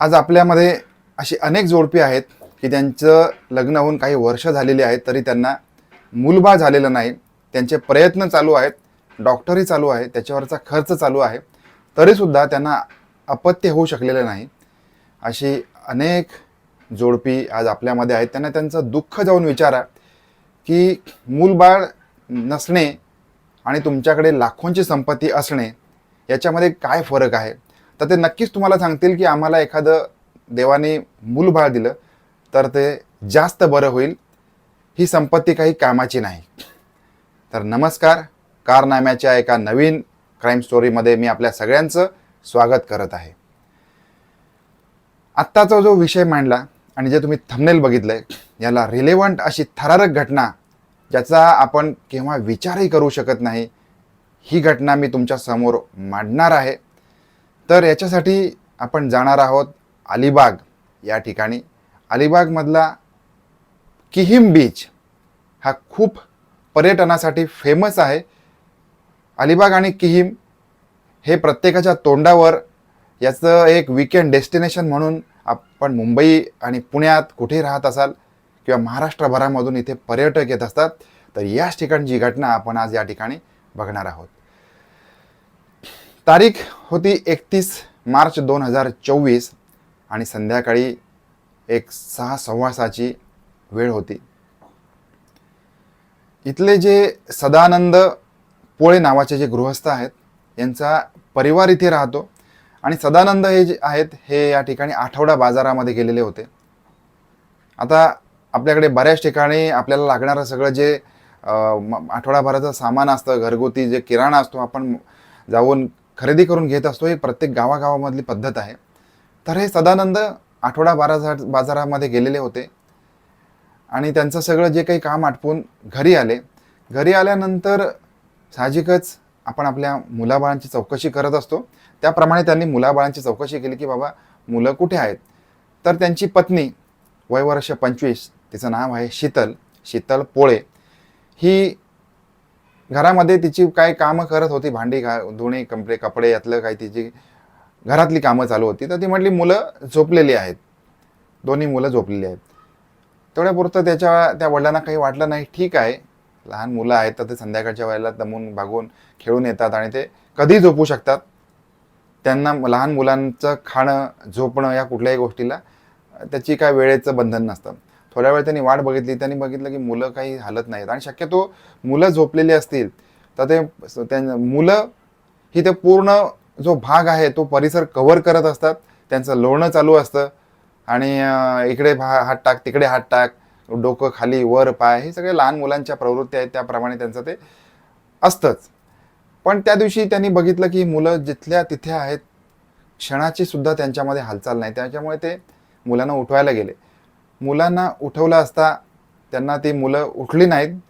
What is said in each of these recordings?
आज आपल्यामध्ये अशी अनेक जोडपी आहेत की त्यांचं लग्न होऊन काही वर्ष झालेली आहेत तरी त्यांना मूलबाळ झालेलं नाही. त्यांचे प्रयत्न चालू आहेत डॉक्टरही चालू आहे त्याच्यावरचा खर्च चालू आहे. तरीसुद्धा त्यांना अपत्य होऊ शकलेलं नाही. अशी अनेक जोडपी आज आपल्यामध्ये आहेत. त्यांना त्यांचं दुःख जाऊन विचारा की मूलबाळ नसणे आणि तुमच्याकडे लाखोंची संपत्ती असणे याच्यामध्ये काय फरक आहे? तर ते नक्कीच तुम्हाला सांगतील की आम्हाला एखादं देवाने मूलबाळ दिलं तर ते जास्त बरं होईल. ही संपत्ती काही कामाची नाही. तर नमस्कार कारनाम्याच्या एका नवीन क्राईम स्टोरीमध्ये मी आपल्या सगळ्यांचं स्वागत करत आहे. आत्ताचा जो विषय मांडला आणि जे तुम्ही थंबनेल आहे याला रिलेवंट अशी थरारक घटना ज्याचा आपण केव्हा विचारही करू शकत नाही ही घटना मी तुमच्यासमोर मांडणार आहे. तर याच्यासाठी आपण जाणार आहोत अलिबाग या ठिकाणी. अलिबागमधला किहिम बीच हा खूप पर्यटनासाठी फेमस आहे. अलिबाग आणि किहिम हे प्रत्येकाच्या तोंडावर याचं एक विकेंड डेस्टिनेशन म्हणून आपण मुंबई आणि पुण्यात कुठे राहत असाल किंवा महाराष्ट्रभरामधून इथे पर्यटक येत असतात तर याच ठिकाणची घटना आपण आज या ठिकाणी बघणार आहोत. तारीख होती एकतीस मार्च दोन हजार चोवीस आणि संध्याकाळी एक सहा सव्वा सहाची वेळ होती. इथले जे सदानंद पोळे नावाचे जे गृहस्थ आहेत यांचा परिवार इथे राहतो आणि सदानंद हे जे आहेत हे या ठिकाणी आठवडा बाजारामध्ये गेलेले होते. आता आपल्याकडे बऱ्याच ठिकाणी आपल्याला लागणारं सगळं जे म- आठवडाभराचं सामान असतं घरगुती जे किराणा असतो आपण जाऊन खरेदी करून घेत असतो. ही प्रत्येक गावागावामधली पद्धत आहे. तर हे सदानंद आठवडा बारा बाजारामध्ये गेलेले होते. आणि त्यांचं सगळं जे काही काम आटपून घरी आले. घरी आल्यानंतर साहजिकच आपण आपल्या मुलाबाळांची चौकशी करत असतो. त्याप्रमाणे त्यांनी मुलाबाळांची चौकशी केली की बाबा मुलं कुठे आहेत? तर त्यांची पत्नी वय वर्ष पंचवीस तिचं नाव आहे शीतल शीतल पोळे. ही घरामध्ये तिची काय कामं करत होती भांडी घा धुणे कपडे कपडे यातलं काही तिची घरातली कामं चालू होती तर ती म्हटली मुलं झोपलेली आहेत. दोन्ही मुलं झोपलेली आहेत. तेवढ्यापुरतं त्याच्या त्या वडिलांना काही वाटलं नाही ठीक आहे लहान मुलं आहेत तर ते संध्याकाळच्या वेळेला दमून भागून खेळून येतात आणि ते कधी झोपू शकतात. त्यांना लहान मुलांचं खाणं झोपणं या कुठल्याही गोष्टीला त्याची काय वेळेचं बंधन नसतं. थोड्या वेळ त्यांनी वाट बघितली त्यांनी बघितलं की मुलं काही हालत नाहीत. आणि शक्यतो मुलं झोपलेली असतील तर ते मुलं ही ते पूर्ण जो भाग आहे तो परिसर कव्हर करत असतात. त्यांचं लोळणं चालू असतं. आणि इकडे भा हात टाक तिकडे हात टाक डोकं खाली वर पाय हे सगळे लहान मुलांच्या प्रवृत्ती आहेत त्याप्रमाणे त्यांचं ते असतंच. पण त्या दिवशी त्यांनी बघितलं की मुलं जिथल्या तिथे आहेत क्षणाची सुद्धा त्यांच्यामध्ये हालचाल नाही. त्याच्यामुळे ते मुलांना उठवायला गेले. मुलांना उठवलं असता त्यांना ती मुलं उठली नाहीत.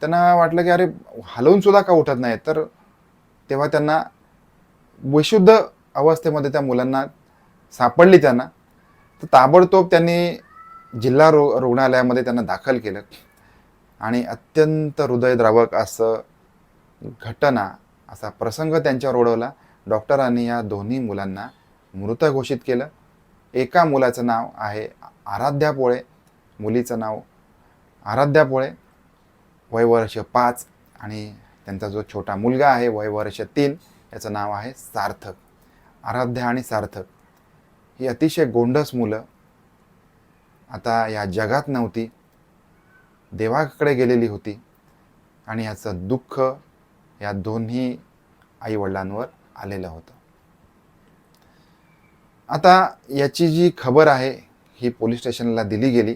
त्यांना वाटलं की अरे हलवून सुद्धा का उठत नाहीत? तर तेव्हा त्यांना विशुद्ध अवस्थेमध्ये त्या मुलांना सापडली त्यांना. तर ताबडतोब त्यांनी जिल्हा रु रुग्णालयामध्ये त्यांना दाखल केलं. आणि अत्यंत हृदयद्रावक असं घटना असा प्रसंग त्यांच्यावर ओढवला. डॉक्टरांनी या दोन्ही मुलांना मृत घोषित केलं. एका मुलाचं नाव आहे आराध्या पोळे. मुलीचं नाव आराध्या पोळे. वय वर्ष पाच आणि त्यांचा जो छोटा मुलगा आहे वय वर्ष तीन याचं नाव आहे सार्थक. आराध्या आणि सार्थक. ही अतिशय गोंडस मुलं. आता या जगात नव्हती. देवाकडे गेलेली होती. आणि याचं दुःख या दोन्ही आईवडिलांवर आलेलं होतं. आता याची जी खबर आहे ही पोलीस स्टेशनला दिली गेली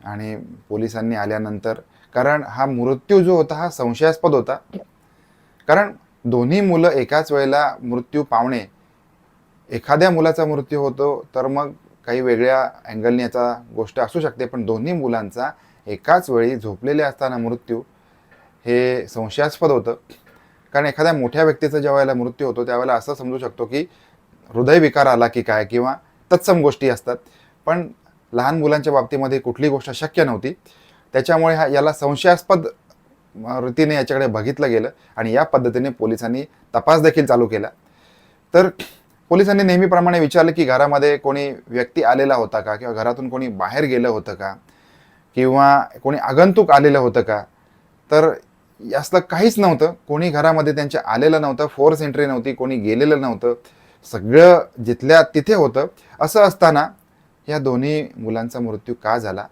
आणि पोलिसांनी आल्यानंतर कारण हा मृत्यू जो होता हा संशयास्पद होता. कारण दोन्ही मुलं एकाच वेळेला मृत्यू पावणे एखाद्या मुलाचा मृत्यू होतो तर मग काही वेगळ्या अँगलने याचा गोष्ट असू शकते पण दोन्ही मुलांचा एकाच वेळी झोपलेले असताना मृत्यू हे संशयास्पद होतं. कारण एखाद्या मोठ्या व्यक्तीचा ज्या वेळेला मृत्यू होतो त्यावेळेला असं समजू शकतो की हृदयविकार आला की काय किंवा तत्सम गोष्टी असतात. पण लहान मुलांच्या बाबतीमध्ये कुठली गोष्ट शक्य नव्हती. त्याच्यामुळे हा याला संशयास्पद रीतीने याच्याकडे बघितलं गेलं आणि या पद्धतीने पोलिसांनी तपास देखील चालू केला. तर पोलिसांनी नेहमीप्रमाणे विचारलं की घरामध्ये कोणी व्यक्ती आलेला होता का? किंवा घरातून कोणी बाहेर गेलं होतं का? किंवा कोणी आगंतुक आलेलं होतं का? तर असलं काहीच नव्हतं. कोणी घरामध्ये त्यांच्या आलेलं नव्हतं. फोर्स एंट्री नव्हती. कोणी गेलेलं नव्हतं. सगळं जिथल्या तिथे होतं असं असताना या दोन्ही मुलांचा मृत्यू का झाला?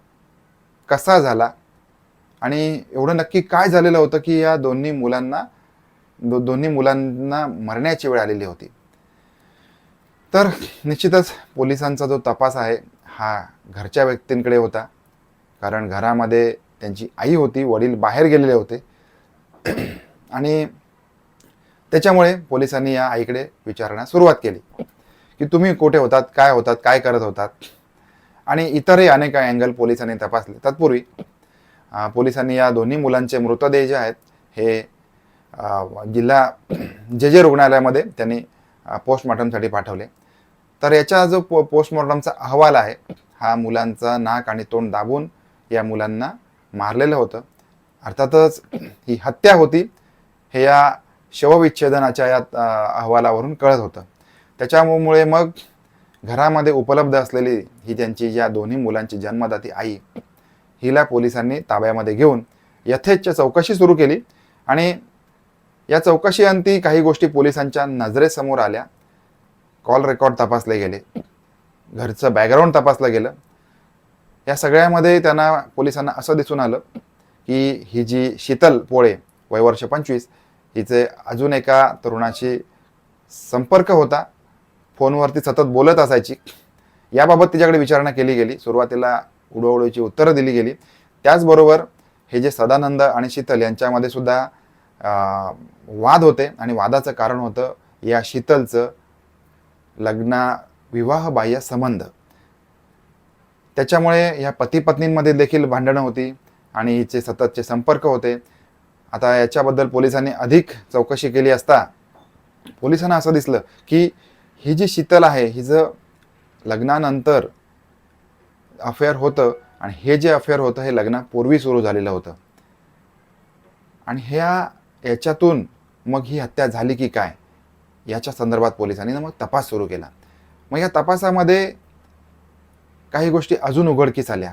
कसा झाला? आणि एवढं नक्की काय झालेलं होतं की या दोन्ही मुलांना दो दोन्ही मुलांना मरण्याची वेळ आलेली होती? तर निश्चितच पोलिसांचा जो तपास आहे हा घरच्या व्यक्तींकडे होता. कारण घरामध्ये त्यांची आई होती वडील बाहेर गेलेले होते. आणि त्याच्यामुळे पोलिसांनी या आईकडे विचारण्यास सुरुवात केली. की तुम्ही कुठे होतात काय होतात काय करत होतात? आणि इतरही अनेक अँगल पोलिसांनी तपासले. तत्पूर्वी पोलिसांनी या दोन्ही मुलांचे मृतदेह जे आहेत हे जिल्हा जे जे रुग्णालयामध्ये त्यांनी पोस्टमॉर्टमसाठी पाठवले. तर याचा जो पो पोस्टमॉर्टमचा अहवाल आहे हा मुलांचा नाक आणि तोंड दाबून या मुलांना मारलेलं होतं. अर्थातच ही हत्या होती हे या शवविच्छेदनाच्या या अहवालावरून कळत होतं. त्याच्यामुळे मग घरामध्ये उपलब्ध असलेली ही त्यांची ज्या दोन्ही मुलांची जन्मदाती आई हिला पोलिसांनी ताब्यामध्ये घेऊन यथेच्छ चौकशी सुरू केली आणि या चौकशीअंती काही गोष्टी पोलिसांच्या नजरेसमोर आल्या. कॉल रेकॉर्ड तपासले गेले. घरचं बॅकग्राऊंड तपासलं गेलं. या सगळ्यामध्ये त्यांना पोलिसांना असं दिसून आलं की ही जी शीतल पोळे वय वर्ष पंचवीस हिचे अजून एका तरुणाशी संपर्क होता. फोनवरती सतत बोलत असायची. याबाबत तिच्याकडे विचारणा केली गेली. सुरुवातीला उडवडीची उत्तरं दिली गेली. त्याचबरोबर हे जे सदानंद आणि शीतल यांच्यामध्ये सुद्धा वाद होते आणि वादाचं कारण होतं या शीतलचं लग्ना विवाहबाह्य संबंध. त्याच्यामुळे ह्या पती पत्नींमध्ये देखील भांडणं होती आणि हिचे सततचे संपर्क होते. आता याच्याबद्दल पोलिसांनी अधिक चौकशी केली असता पोलिसांना असं दिसलं की ही जी शीतल आहे हिचं लग्नानंतर अफेअर होतं आणि हे जे अफेअर होतं हे लग्नापूर्वी सुरू झालेलं होतं. आणि ह्या याच्यातून मग ही हत्या झाली की काय? याच्या संदर्भात पोलिसांनी मग तपास सुरू केला. मग या तपासामध्ये काही गोष्टी अजून उघडकीस आल्या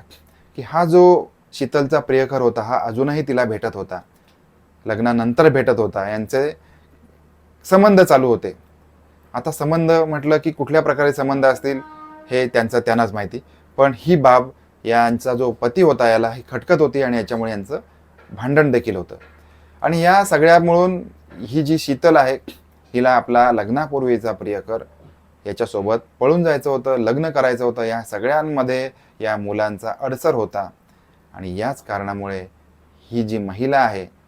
की हा जो शीतलचा प्रियकर होता हा अजूनही तिला भेटत होता. लग्नानंतर भेटत होता यांचे संबंध चालू होते. आता संबंध म्हटलं की कुठल्या प्रकारे संबंध असतील हे त्यांचं त्यांनाच माहिती. पण ही बाब यांचा जो पती होता याला ही खटकत होती आणि याच्यामुळे यांचं भांडण देखील होतं. आणि या सगळ्यामुळून ही जी शीतल आहे हिला आपला लग्नापूर्वीचा प्रियकर याच्यासोबत पळून जायचं होतं लग्न करायचं होतं. या सगळ्यांमध्ये या मुलांचा अडसर होता. आणि याच कारणामुळे ही जी महिला आहे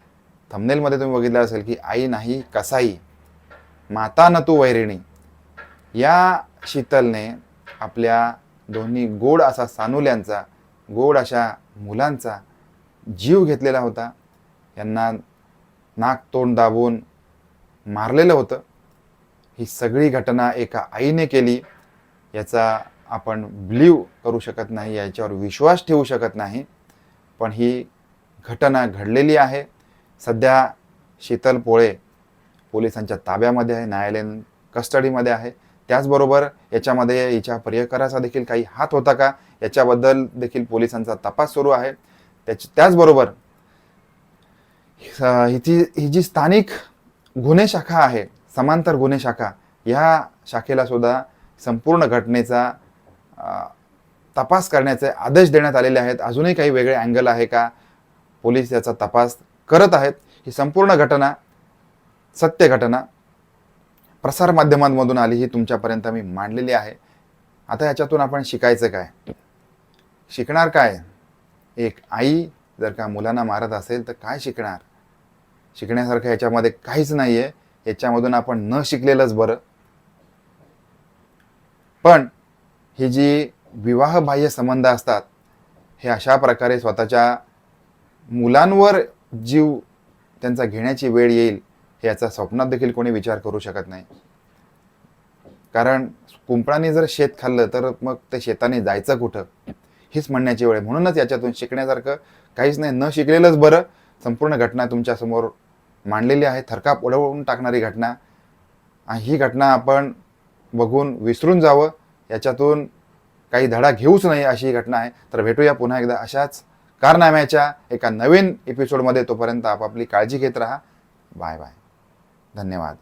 थंबनेलमध्ये तुम्ही बघितलं असेल की आई नाही कसाई माता न तू वैरिणी या शीतलने आपल्या दोन्ही गोड असा सानुल्यांचा गोड अशा मुलांचा जीव घेतलेला होता. यांना नाक तोंड दाबून मारलेलं होतं. ही सगळी घटना एका आईने केली. याचा आपण बिलीव करू शकत नाही याच्यावर विश्वास ठेवू शकत नाही. पण ही घटना घडलेली आहे. सध्या शीतल पोळे पोलिसांच्या ताब्यामध्ये आहे न्यायालयीन कस्टडीमध्ये आहे. त्याचबरोबर याच्यामध्ये हिच्या पर्यकराचा देखील काही हात होता का याच्याबद्दल देखील पोलिसांचा तपास सुरू आहे. त्याच त्याचबरोबर हिची ही जी स्थानिक गुन्हे शाखा आहे समांतर गुन्हे शाखा ह्या शाखेला सुद्धा संपूर्ण घटनेचा तपास करण्याचे आदेश देण्यात आलेले आहेत. अजूनही काही वेगळे अँगल आहे का? पोलीस याचा तपास करत आहेत ही संपूर्ण घटना सत्य घटना प्रसारमाध्यमांमधून आली ही तुमच्यापर्यंत मी मांडलेली आहे. आता याच्यातून आपण शिकायचं काय? शिकणार काय? एक आई जर का मुलांना मारत असेल तर काय शिकणार? शिकण्यासारखं याच्यामध्ये काहीच नाही आहे याच्यामधून आपण न शिकलेलंच बरं. पण ही जी विवाहबाह्य संबंध असतात हे अशा प्रकारे स्वतःच्या मुलांवर जीव त्यांचा घेण्याची वेळ येईल याचा स्वप्नात देखील कोणी विचार करू शकत नाही. कारण कुंपणाने जर शेत खाल्लं तर मग ते शेताने जायचं कुठं? हीच म्हणण्याची वेळ आहे. म्हणूनच याच्यातून शिकण्यासारखं काहीच नाही. न शिकलेलंच बरं. संपूर्ण घटना तुमच्यासमोर मांडलेली आहे. थरकाप उडवून टाकणारी घटना. आणि ही घटना आपण बघून विसरून जावं. याच्यातून काही धडा घेऊच नाही अशी ही घटना आहे. तर भेटूया पुन्हा एकदा अशाच कारनाम्याच्या एका नवीन एपिसोडमध्ये तोपर्यंत आपापली काळजी घेत राहा. Bye bye. धन्यवाद.